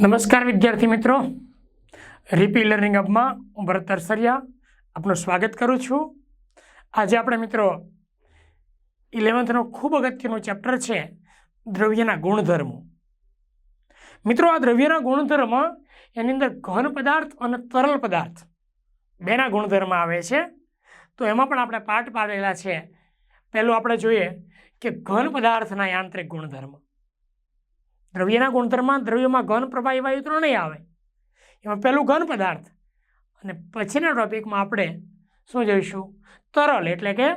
નમસ્કાર વિદ્યાર્થી મિત્રો. રીપી લર્નિંગ હબમાં હું ભરત તરસરિયા આપનું સ્વાગત કરું છું. આજે આપણે મિત્રો ઇલેવન્થનો ખૂબ અગત્યનું ચેપ્ટર છે દ્રવ્યના ગુણધર્મો. મિત્રો, આ દ્રવ્યના ગુણધર્મ એની અંદર ઘન પદાર્થ અને તરલ પદાર્થ બેના ગુણધર્મ આવે છે. તો એમાં પણ આપણે પાઠ પાડેલા છે. પહેલું આપણે જોઈએ કે ઘન પદાર્થના યાંત્રિક ગુણધર્મ. દ્રવ્યના ગુણધર્મમાં દ્રવ્યમાં ઘન, પ્રવાહી વાયુ નહીં આવે. એમાં પહેલું ઘન પદાર્થ. અને પછીના ટોપિકમાં આપણે શું જોઈશું? તરલ, એટલે કે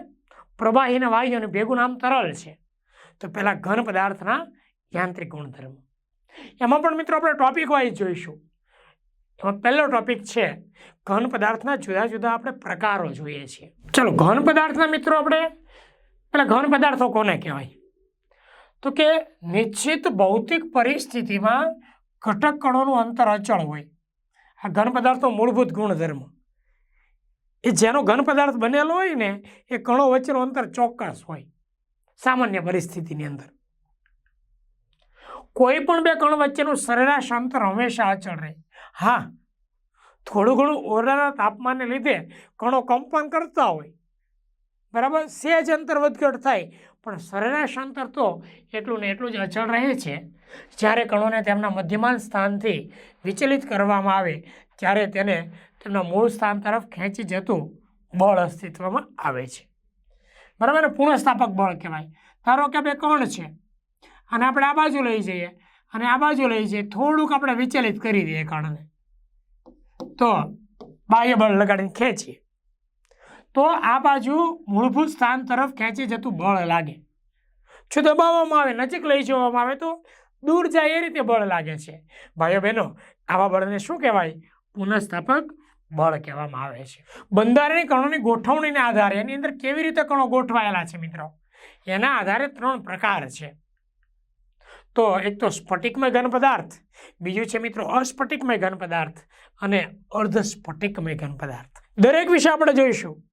પ્રવાહીના વાયુને ભેગું નામ તરલ છે. તો પહેલાં ઘન પદાર્થના યાંત્રિક ગુણધર્મ. એમાં પણ મિત્રો આપણે ટોપિક વાઇઝ જોઈશું. એમાં પહેલો ટોપિક છે, ઘન પદાર્થના જુદા જુદા આપણે પ્રકારો જોઈએ છીએ. ચલો, ઘન પદાર્થના મિત્રો આપણે પેલા ઘન પદાર્થો કોને કહેવાય? તો કે નિશ્ચિત ભૌતિક પરિસ્થિતિમાં ઘટક કણોનું અંતર અચળ હોય. આ ઘન પદાર્થનો મૂળભૂત ગુણધર્મ. એ જેનો ઘન પદાર્થ બનેલો હોય ને, એ કણો વચ્ચેનું અંતર ચોક્કસ હોય, સામાન્ય પરિસ્થિતિની અંદર. કોઈ પણ બે કણ વચ્ચેનું સરેરાશ અંતર હંમેશા અચળ રહે. હા, થોડું ઘણું ઓરડાના તાપમાનને લીધે કણો કંપન કરતા હોય. બરાબર? સેજ અંતર વધઘટ થાય. પણ સરેરાશ અંતર તો એટલું ને એટલું જ અચળ રહે છે. જ્યારે કણોને તેમના મધ્યમાન સ્થાનથી વિચલિત કરવામાં આવે, ત્યારે તેને તેમના મૂળ સ્થાન તરફ ખેંચી જતું બળ અસ્તિત્વમાં આવે છે. બરાબર પુનઃસ્થાપક બળ કહેવાય. ધારો કે બે કણ છે અને આપણે આ બાજુ લઈ જઈએ, અને આ બાજુ લઈ જઈએ, થોડુંક આપણે વિચલિત કરી દઈએ કણને. તો બાહ્ય બળ લગાડીને ખેંચીએ. તો આ બાજુ મૂળભૂત સ્થાન તરફ ખેંચી જતું બળ લાગે. જો દબાવવામાં આવે, નજીક લઈ જવામાં આવે, તો દૂર જાય એ રીતે બળ લાગે છે. ભાઈઓ બહેનો, આવા બળને શું કહેવાય? પુનઃસ્થાપક બળ કહેવામાં આવે છે. બંધારણીય કણોની ગોઠવણીના આધારે, એની અંદર કેવી રીતે કણો ગોઠવાયેલા છે મિત્રો? એના આધારે ત્રણ પ્રકાર છે. તો એક તો સ્ફટિકમય ઘન પદાર્થ, બીજું છે મિત્રો અસ્ફટિકમય ઘન પદાર્થ અને અર્ધ સ્ફટિકમય ઘન પદાર્થ. દરેક વિશે આપણે જોઈશું.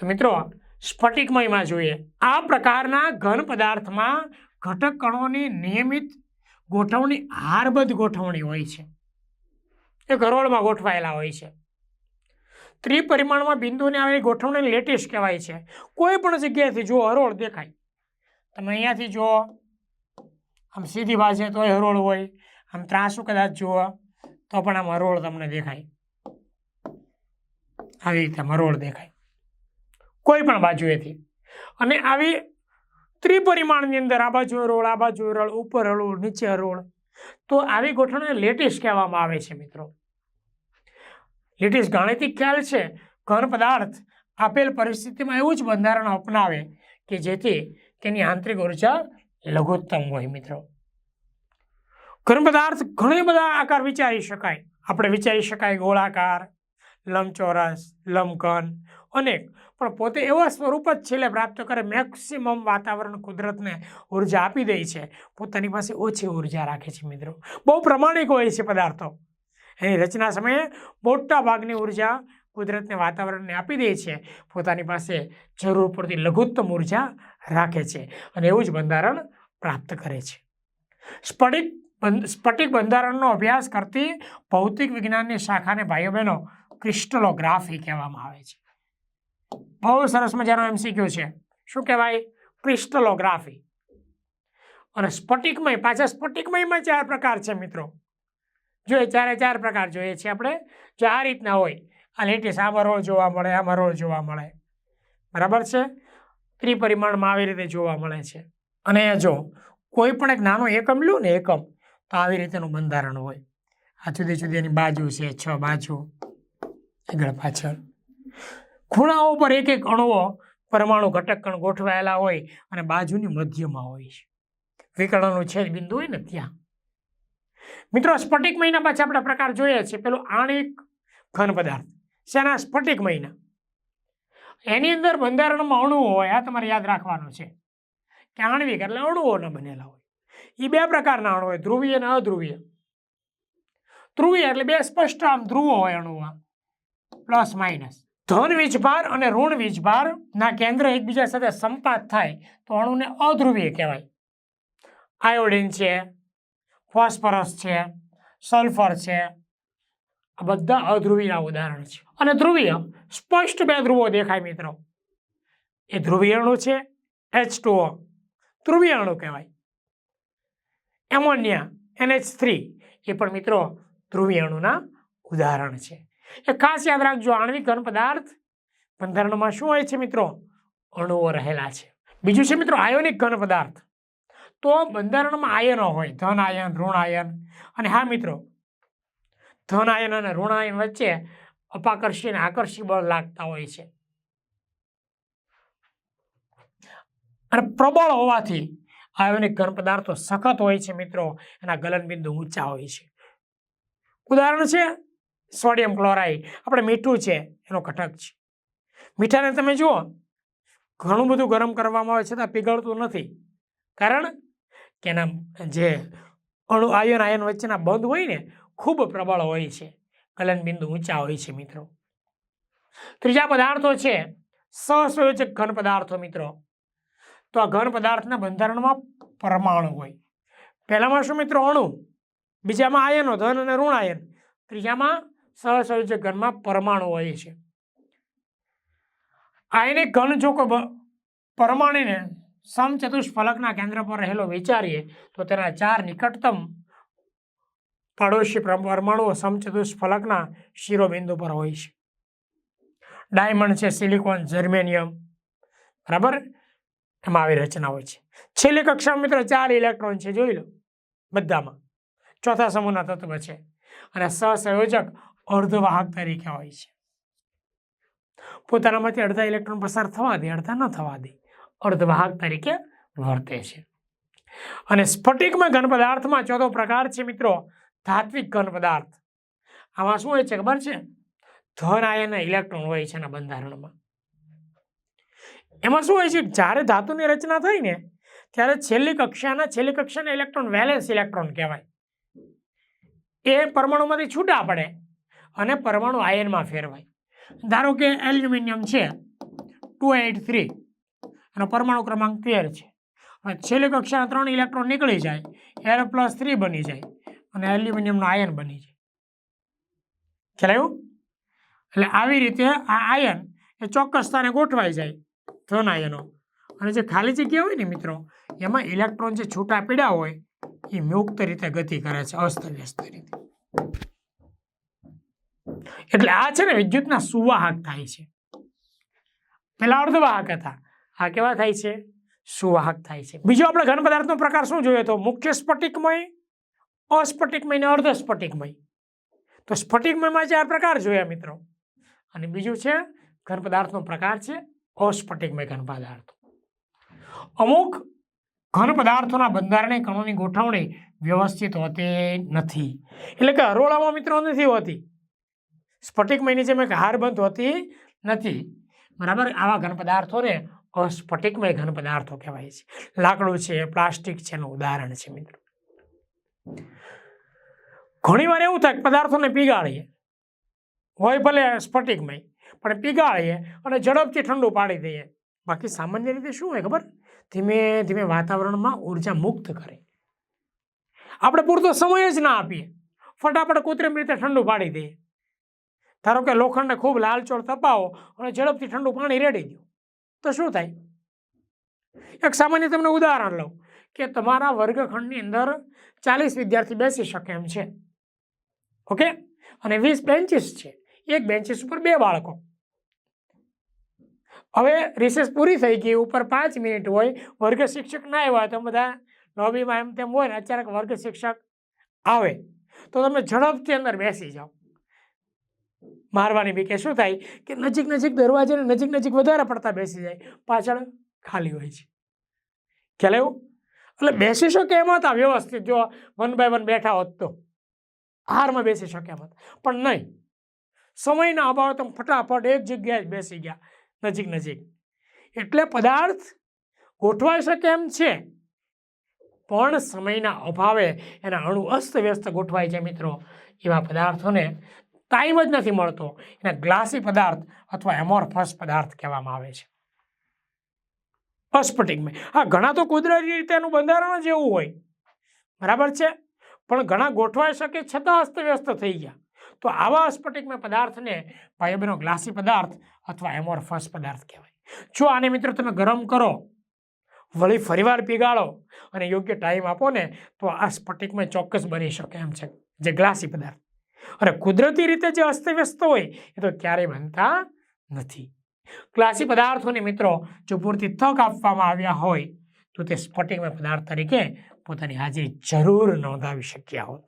તો મિત્રો, સ્ફટિકમયમાં જોઈએ. આ પ્રકારના ઘન પદાર્થમાં ઘટક કણોની નિયમિત ગોઠવણી હારબદ્ધ ગોઠવણી હોય છે. એ ગરોળમાં ગોઠવાયેલા હોય છે. ત્રિપરિમાણમાં બિંદુને આવેલી ગોઠવણી લેટેસ્ટ કહેવાય છે. કોઈ પણ જગ્યાએથી જુઓ હરોળ દેખાય, તમે અહીંયાથી જુઓ, આમ સીધી બાજુ તોય હરોળ હોય, આમ ત્રાસું કદાચ જુઓ, તો પણ આમ હરોળ તમને દેખાય. આવી રીતે મરોળ દેખાય. કોઈ પણ બાજુએથી. અને આવી ત્રિપરિમાણની અંદર આ બાજુ હરોળ આ બાજુ હરોળ ઉપર હરોળ નીચે હરોળ તો આવી ગોઠવણને લેટેસ્ટ કહેવામાં આવે છે મિત્રો. લેટેસ્ટ ગાણિતિક ખ્યાલ છે. ઘન પદાર્થ આપેલ પરિસ્થિતિમાં એવું જ બંધારણ અપનાવે કે જેથી તેની આંતરિક ઊર્જા લઘુત્તમ હોય મિત્રો. ઘન પદાર્થ ઘણા બધા આકાર વિચારી શકાય. આપણે વિચારી શકાય ગોળાકાર લંબચોરસ લંબઘન અનેક. પણ પોતે એવા સ્વરૂપ જ છેલ્લે પ્રાપ્ત કરે મેક્સિમમ વાતાવરણ કુદરતને ઊર્જા આપી દે છે. પોતાની પાસે ઓછી ઊર્જા રાખે છે મિત્રો. બહુ પ્રમાણિક હોય છે પદાર્થો. એની રચના સમયે મોટા ભાગની ઊર્જા કુદરતને વાતાવરણને આપી દે છે. પોતાની પાસે જરૂર પડતી લઘુત્તમ ઊર્જા રાખે છે અને એવું જ બંધારણ પ્રાપ્ત કરે છે. સ્ફટિક સ્ફટિક બંધારણનો અભ્યાસ કરતી ભૌતિક વિજ્ઞાનની શાખાને ભાઈઓ બહેનો ક્રિસ્ટલોગ્રાફી કહેવામાં આવે છે. બહુ સરસ મજાનો એમસીક્યુ છે. શું કહેવાય? ક્રિસ્ટલોગ્રાફી. અને સ્ફટિકમય, પાછા સ્ફટિકમયમાં ચાર પ્રકાર છે મિત્રો. જોઈએ ચારે ચાર પ્રકાર જોઈએ છીએ આપણે, જો આ રીતના હોય, આ લેટેસ્ટ આમાં રોળ જોવા મળે, આમાં રોળ જોવા મળે. બરાબર છે? ત્રિપરિમાણમાં આવી રીતે જોવા મળે છે. અને જો, કોઈ પણ એક નાનો એકમ લ્યો ને એકમ, તો આવી રીતેનું બંધારણ હોય. આ જુદી જુદી એની બાજુ છે, છ બાજુ. આગળ પાછળ. ખૂણાઓ પર એક એક અણુઓ પરમાણુ ઘટક કણ ગોઠવાયેલા હોય અને બાજુની મધ્યમાં હોય છે. વિકર્ણનું છેદ બિંદુ હોય ને ત્યાં. મિત્રો, સ્ફટિક મહિના પાછા આપણે પ્રકાર જોઈએ છીએ પેલું આણિક ઘન પદાર્થ. શેના? સ્ફટિક મહિના. એની અંદર બંધારણમાં અણુઓ હોય, આ તમારે યાદ રાખવાનું છે. કે આણ્વિક એટલે અણુઓના બનેલા હોય. એ બે પ્રકારના અણુ હોય, ધ્રુવીય અને અધ્રુવીય. ધ્રુવીય એટલે બે સ્પષ્ટ આમ ધ્રુવો હોય અણુઓ પ્લસ માઇનસ. ધન વીજભાર અને ઋણ વીજભારના કેન્દ્ર એકબીજા સાથે સંપાત થાય તો અણુને અધ્રુવીય કહેવાય. આયોડિન છે, ફોસ્ફરસ છે, સલ્ફર છે. આ બધા અધ્રુવીના ઉદાહરણ છે. અને ધ્રુવીય સ્પષ્ટ બે ધ્રુવો દેખાય મિત્રો. એ ધ્રુવીય અણુ છે, એચ ટુઓ ધ્રુવીય અણુ કહેવાય. એમોનિયા, એનએચ થ્રી એ પણ મિત્રો ધ્રુવીય અણુના ઉદાહરણ છે. એ ખાસ યાદ રાખજો, આણ્વિક ઘન પદાર્થ બંધારણમાં શું હોય છે મિત્રો? અણુઓ રહેલા છે. બીજું છે મિત્રો, આયોનિક ઘન પદાર્થ. તો બંધારણમાં આયનો હોય, ધન આયન, ઋણ આયન. અને હા મિત્રો, ધન આયન અને ઋણ આયન વચ્ચે અપાકર્ષી અને આકર્ષી બળ લાગતા હોય છે. અને પ્રબળ હોવાથી આયોનિક ઘન પદાર્થો સખત હોય છે મિત્રો, એના ગલનબિંદુ ઊંચા હોય છે. ઉદાહરણ છે સોડિયમ ક્લોરાઇડ. આપણે મીઠું છે, એનો ઘટક છે. મીઠાને તમે જુઓ, ઘણું બધું ગરમ કરવામાં આવે છતાં પીગળતું નથી. કારણ કે એના જે અણુ, આયન આયન વચ્ચેના બંધ હોય ને, ખૂબ પ્રબળ હોય છે. ગલનબિંદુ ઊંચા હોય છે, મિત્રો. ત્રીજા પદાર્થો છે, સહસંયોજક ઘન પદાર્થો, મિત્રો. તો આ ઘન પદાર્થના બંધારણમાં પરમાણુ હોય. પહેલામાં શું, મિત્રો? અણુ. બીજામાં આયનો, ધન અને ઋણ આયન. ત્રીજામાં સહસંયોજક ઘનમાં પરમાણુ હોય છે. આયનિક ઘન જો કોઈ પરમાણુને સમચતુષ્ફલકના કેન્દ્ર પર રહેલો વિચારીએ, તો તેના ચાર નિકટતમ પડોશી પર- પરમાણુઓ સમચતુષ્ફલકના શિરોબિંદુ પર હોય છે. ડાયમંડ છે, સિલિકોન, જર્મેનિયમ, બરાબર? એમાં આવી રચના હોય છે. છેલ્લી કક્ષામાં મિત્રો, ચાર ઇલેક્ટ્રોન છે, જોઈ લો, બધામાં. ચોથા સમૂહના તત્વ છે. અને સહસંયોજક અર્ધવાહક તરીકે હોય છે. પોતાનામાંથી અડધા ઇલેક્ટ્રોન પસાર થવા દે, અડધા ન થવા દે, અર્ધવાહક તરીકે વર્તે છે. અને સ્ફટિકમાં ઘન પદાર્થમાં ચોથો પ્રકાર છે મિત્રો, ધાત્વિક ઘન પદાર્થ. આમાં શું હોય છે ખબર છે? ધન આયન ઇલેક્ટ્રોન હોય છે એના બંધારણમાં. એમાં શું હોય છે? જ્યારે ધાતુની રચના થઈ ને, ત્યારે છેલ્લી કક્ષાના છેલ્લી કક્ષાના ઇલેક્ટ્રોન વેલેન્સ ઇલેક્ટ્રોન કહેવાય. એ પરમાણુમાંથી છૂટા પડે. અને પરમાણુ આયનમાં ફેરવાય. ધારો કે એલ્યુમિનિયમ છે ટુ એટ થ્રી એનો પરમાણુ ક્રમાંક તેર છે. હવે છેલ્લી કક્ષાના ત્રણ ઇલેક્ટ્રોન નીકળી જાય એર પ્લસ થ્રી બની જાય અને એલ્યુમિનિયમનો આયન બની જાય. ખ્યાલ એટલે આવી રીતે આ આયન એ ચોક્કસ સ્થાને ગોઠવાઈ જાય ધન આયનો. અને જે ખાલી જગ્યા હોય ને મિત્રો, એમાં ઇલેક્ટ્રોન જે છૂટા પીડા હોય, એ મુક્ત રીતે ગતિ કરે છે, અસ્તવ્યસ્ત રીતે. એટલે આ છે ને વિદ્યુતના સુવાહક થાય છે. પેલા અર્ધવાહક હતા. આ કેવા થાય છે? સુવાહક થાય છે. બીજો આપણે ઘન પદાર્થનો પ્રકાર શું જોઈએ તો મુખ્ય સ્ફટિકમય, અસ્ફટિકમય ને અર્ધ સ્ફટિકમય તો સ્ફટિકમયમાં ચાર પ્રકાર જોયા મિત્રો. અને બીજું છે ઘન પદાર્થનો પ્રકાર છે અસ્ફટિકમય ઘન પદાર્થ. અમુક ઘન પદાર્થોના બંધારણે કણોની ગોઠવણી વ્યવસ્થિત હોતી નથી. એટલે કે હરોળામાં મિત્રો નથી હોતી. સ્ફટિકમયની જેમ એક હારબંધ હોતી નથી. બરાબર? આવા ઘન પદાર્થોને અસ્ફટિકમય ઘન પદાર્થો કહેવાય છે. લાકડું છે, પ્લાસ્ટિક છે, એનું ઉદાહરણ છે મિત્રો. ઘણીવાર એવું થાય કે પદાર્થોને પીગાળીએ. હોય ભલે સ્ફટિકમય, પણ પીગાળીએ અને ઝડપથી ઠંડુ પાડી દઈએ. બાકી સામાન્ય રીતે શું હોય ખબર? ધીમે ધીમે વાતાવરણમાં ઊર્જા મુક્ત કરે. આપણે પૂરતો સમય જ ના આપીએ. ફટાફટ કૃત્રિમ રીતે ઠંડુ પાડી દઈએ. ધારો કે લોખંડને ખૂબ લાલચોળ તપાવો અને ઝડપથી ઠંડુ પાણી રેડી દો તો શું થાય? એક સામાન્ય તમને ઉદાહરણ લઉં કે તમારા વર્ગખંડની અંદર ચાલીસ વિદ્યાર્થી બેસી શકે એમ છે. ઓકે? અને વીસ બેન્ચીસ છે. એક બેન્ચીસ ઉપર બે બાળકો. હવે રિસેસ પૂરી થઈ ગઈ, ઉપર પાંચ મિનિટ હોય, વર્ગ શિક્ષક ના આવ્યા તો બધા લોબીમાં એમ તેમ હોય ને અચાનક વર્ગ શિક્ષક આવે. તો તમે ઝડપથી અંદર બેસી જાઓ. મારવાની બીકે શું થાય? કે નજીક નજીક દરવાજાને નજીક નજીક વધારે પડતા બેસી જાય. પાછળ ખાલી હોય છે. ખ્યાલ એવું એટલે બેસી શકે એમ હતા વ્યવસ્થિત. જો વન બાય વન બેઠા હોત તો. હારમાં બેસી શકે એમ હતા. પણ નહીં. સમયના અભાવે તમે ફટાફટ એક જગ્યાએ જ બેસી ગયા. નજીક નજીક. એટલે પદાર્થ ગોઠવાઈ શકે એમ છે. પણ સમયના અભાવે એના અણુ અસ્તવ્યસ્ત ગોઠવાય છે મિત્રો. એવા પદાર્થોને ટાઈમ જ નથી મળતો. એને ગ્લાસી પદાર્થ અથવા એમોરફસ પદાર્થ કહેવામાં આવે છે. અસ્ફટિકમય હા, ઘણા તો કુદરતી રીતે એનું બંધારણ જ એવું હોય. બરાબર છે? પણ ઘણા ગોઠવાઈ શકે છતાં અસ્તવ્યસ્ત થઈ ગયા. તો આવા સ્ફટિકમય પદાર્થને ભાઈ ગ્લાસી પદાર્થ અથવા એમોરફસ પદાર્થ કહેવાય. જો આને મિત્રો તમે ગરમ કરો, વળી ફરીવાર પીગાળો અને યોગ્ય ટાઈમ આપો ને, તો આ સ્ફટિકમય ચોક્કસ બની શકે એમ છે. જે ગ્લાસી પદાર્થ. અને કુદરતી રીતે જે અસ્તવ્યસ્ત હોય, એ તો ક્યારેય બનતા નથી. ક્લાસી પદાર્થોને મિત્રો, જો પૂરતી તક આપવામાં આવ્યા હોય, તો તે સ્ફટિકમય પદાર્થ તરીકે પોતાની હાજરી જરૂર નોંધાવી શક્યા હોત.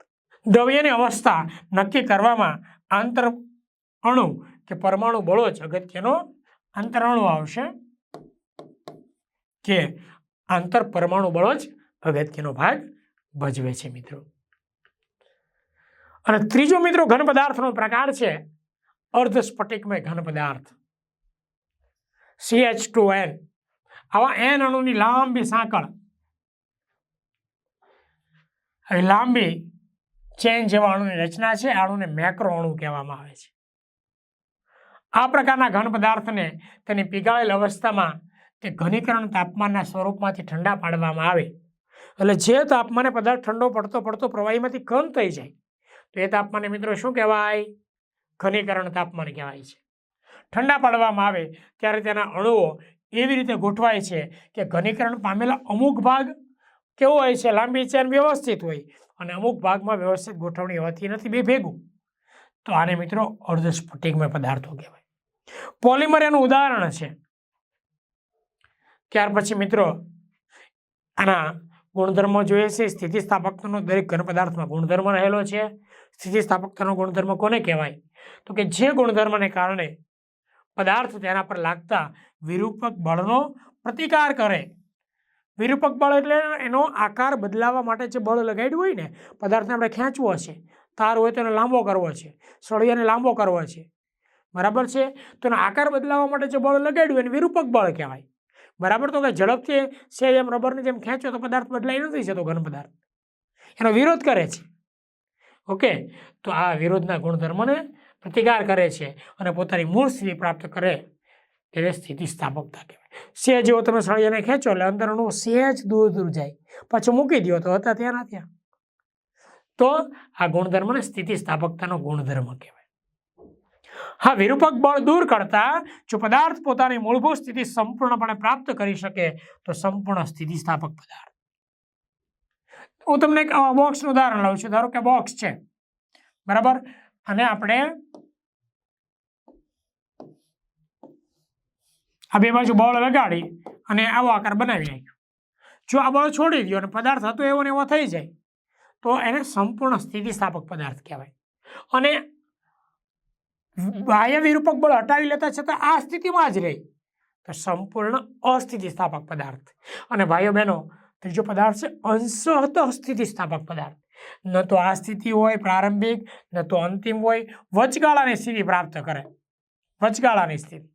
દ્રવ્યની અવસ્થા નક્કી કરવામાં આંતર અણુ કે પરમાણુ બળો જ અગત્યનો આંતર અણુ આવશે કે આંતર પરમાણુ બળો જ અગત્યનો ભાગ ભજવે છે મિત્રો. અને ત્રીજો મિત્રો ઘન પદાર્થનો પ્રકાર છે અર્ધ સ્ફટિકમય ઘન પદાર્થ સીએચ ટુ એન આવા એન અણુની લાંબી સાંકળ. હવે લાંબી ચેન જેવા અણુની રચના છે અણુને મેક્રો અણુ કહેવામાં આવે છે. આ પ્રકારના ઘન પદાર્થને તેની પીગાળેલ અવસ્થામાં તે ઘનીકરણ તાપમાનના સ્વરૂપમાંથી ઠંડા પાડવામાં આવે. એટલે જે તાપમાને પદાર્થ ઠંડો પડતો પડતો પ્રવાહીમાંથી કમ થઈ જાય. તો એ તાપમાને મિત્રો શું કહેવાય? ઘનીકરણ તાપમાન કહેવાય છે. ઠંડા પાડવામાં આવે ત્યારે તેના અણુઓ એવી રીતે ગોઠવાય છે કે ઘનીકરણ પામેલા અમુક ભાગ કેવો હોય છે? લાંબી ચેન વ્યવસ્થિત હોય અને અમુક ભાગમાં વ્યવસ્થિત ગોઠવણી હોતી નથી બે ભેગું. તો આને મિત્રો અર્ધસ્ફટિકમય પદાર્થો કહેવાય. પોલિમર એનું ઉદાહરણ છે. ત્યાર પછી મિત્રો આના ગુણધર્મો જોઈએ છે. સ્થિતિસ્થાપકનો દરેક ઘન પદાર્થમાં ગુણધર્મ રહેલો છે. સ્થિતિસ્થાપકતાનો ગુણધર્મ કોને કહેવાય? તો કે જે ગુણધર્મને કારણે પદાર્થ તેના પર લાગતા વિરૂપક બળનો પ્રતિકાર કરે. વિરૂપક બળ એટલે એનો આકાર બદલાવવા માટે જે બળ લગાડ્યું હોય ને, પદાર્થને આપણે ખેંચવો છે. તાર હોય તો એને લાંબો કરવો છે. સળિયાને લાંબો કરવો છે. બરાબર છે? તો એનો આકાર બદલાવવા માટે જે બળ લગાડ્યું એને વિરૂપક બળ કહેવાય. બરાબર? તો કે ઝડપથી છે એમ રબરની જેમ ખેંચો તો પદાર્થ બદલાઈ નથી જતો ઘન પદાર્થ. એનો વિરોધ કરે છે. ઓકે? તો આ વિરોધના ગુણધર્મને પ્રતિકાર કરે છે અને પોતાની મૂળ સ્થિતિ પ્રાપ્ત કરે એટલે સ્થિતિસ્થાપકતા કહેવાય. સેજ જેવો તમે સળિયાને ખેંચો એટલે અંદરનું સેજ દૂર દૂર જાય. પાછું મૂકી દો તો હતા ત્યાં ના ત્યાં. તો આ ગુણધર્મને સ્થિતિસ્થાપકતાનો ગુણધર્મ કહેવાય. હા, વિરૂપક બળ દૂર કરતા જો પદાર્થ પોતાની મૂળભૂત સ્થિતિ સંપૂર્ણપણે પ્રાપ્ત કરી શકે તો સંપૂર્ણ સ્થિતિસ્થાપક પદાર્થ. હું તમને એક બોક્સનું ઉદાહરણ લઉં છું. ધારો કે બોક્સ છે. બરાબર? અને આપણે આ બે બાજુ બળ લગાડી અને આવો આકાર બનાવી નાખ્યો. જો આ બળ છોડી દો અને પદાર્થ હતો એવો ને એવો થઈ જાય, તો એને સંપૂર્ણ સ્થિતિસ્થાપક પદાર્થ કહેવાય. અને બાહ્ય વિરૂપક બળ હટાવી લેતા છતાં આ સ્થિતિમાં જ રહે. તો સંપૂર્ણ અસ્થિતિસ્થાપક પદાર્થ. અને ભાઈઓ બહેનો ત્રીજો પદાર્થ છે અંશત સ્થિતિસ્થાપક પદાર્થ. ન તો આ સ્થિતિ હોય પ્રારંભિક, ન તો અંતિમ હોય, વચગાળાની સ્થિતિ પ્રાપ્ત કરે. વચગાળાની સ્થિતિ.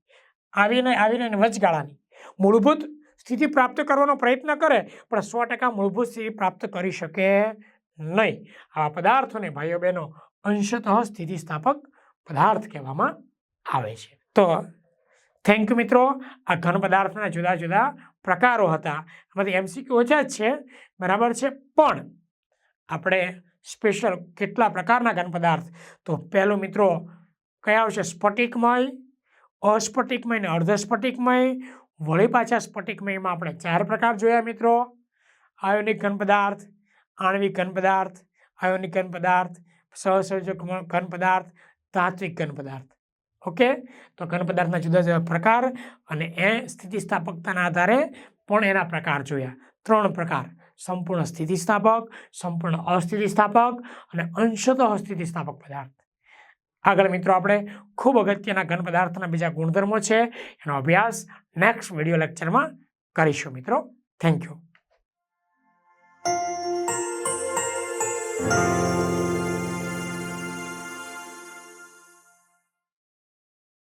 આવીને આવીને વચગાળાની. મૂળભૂત સ્થિતિ પ્રાપ્ત કરવાનો પ્રયત્ન કરે, પણ સો ટકા મૂળભૂત સ્થિતિ પ્રાપ્ત કરી શકે નહીં. આવા પદાર્થોને ભાઈઓ બહેનો અંશતઃ સ્થિતિસ્થાપક પદાર્થ કહેવામાં આવે છે. તો થેન્ક મિત્રો. આ ઘન પદાર્થના જુદા જુદા પ્રકારો હતા. એમાંથી એમસીક્યુ ઓછા જ છે. બરાબર છે. પણ આપણે સ્પેશિયલ કેટલા પ્રકારના ઘન પદાર્થ? તો પહેલો મિત્રો કયા આવશે? સ્ફટિકમય અસ્ફટિકમય અને અર્ધસ્ફટિકમય વળી પાછા સ્ફટિકમયમાં આપણે ચાર પ્રકાર જોયા મિત્રો. આયોનિક ઘન પદાર્થ, આણ્વિક ઘન પદાર્થ, આયોનિક ઘન પદાર્થ, સહસંયોજક ઘન પદાર્થ, તાત્વિક ઘન પદાર્થ. ઓકે? તો ઘન પદાર્થના જુદા જુદા પ્રકાર અને એ સ્થિતિસ્થાપકતાના આધારે પણ એના પ્રકાર જોયા. ત્રણ પ્રકાર. સંપૂર્ણ સ્થિતિસ્થાપક, સંપૂર્ણ અસ્થિતિસ્થાપક અને અંશત અસ્થિતિસ્થાપક પદાર્થ. આગળ મિત્રો આપણે ખૂબ અગત્યના ઘન પદાર્થના બીજા ગુણધર્મો છે, એનો અભ્યાસ નેક્સ્ટ વીડિયો લેક્ચરમાં કરીશું મિત્રો. Thank you